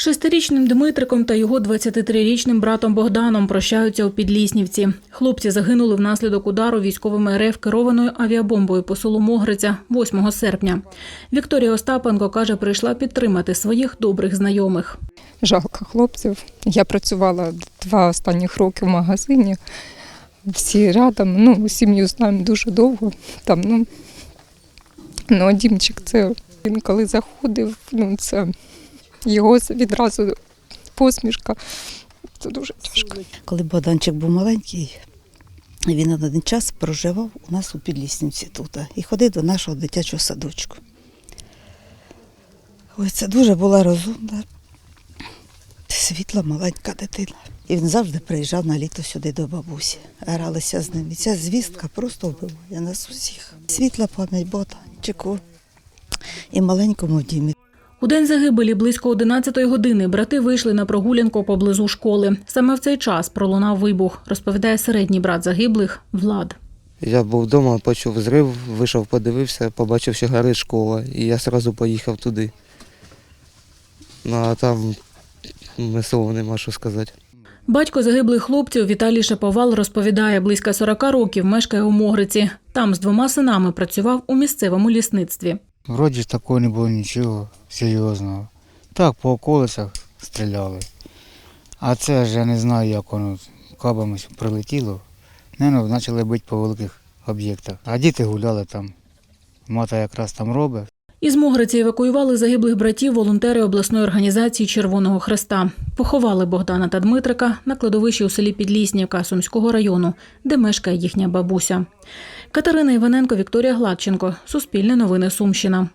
Шестирічним Дмитриком та його 23-річним братом Богданом прощаються у Підліснівці. Хлопці загинули внаслідок удару військовими РФ керованою авіабомбою по селу Могриця 8 серпня. Вікторія Остапенко каже, прийшла підтримати своїх добрих знайомих. Жалко хлопців. Я працювала два останніх роки в магазині. Всі рядом, ну, сім'ю знаємо дуже довго. Там, ну, ну, Дімчик, це він коли заходив, ну, це його відразу посмішка. Це дуже тяжко. Коли Богданчик був маленький, він на один час проживав у нас у Підліснівці тут і ходив до нашого дитячого садочку. Ой, це дуже була розумна, світла маленька дитина. І він завжди приїжджав на літо сюди до бабусі. Гралися з ним. І ця звістка просто вбиває нас усіх. Світла пам'ять Богданчику і маленькому Дімі. У день загибелі близько 11-ї години брати вийшли на прогулянку поблизу школи. Саме в цей час пролунав вибух, розповідає середній брат загиблих Влад. Я був вдома, почув зрив, вийшов, подивився, побачив, що горить школа, і я одразу поїхав туди. Ну а там слова нема що сказати. Батько загиблих хлопців Віталій Шаповал розповідає, близько 40 років мешкає у Могриці. Там з двома синами працював у місцевому лісництві. Вроді такого не було нічого серйозного. Так, по околицях стріляли. А це ж я не знаю, як воно кабами прилетіло. Почали бити по великих об'єктах. А діти гуляли там. Мата якраз там робить. Із Могриці евакуювали загиблих братів волонтери обласної організації Червоного Хреста. Поховали Богдана та Дмитрика на кладовищі у селі Підліснівка Сумського району, де мешкає їхня бабуся. Катерина Іваненко, Вікторія Гладченко. Суспільне новини Сумщина.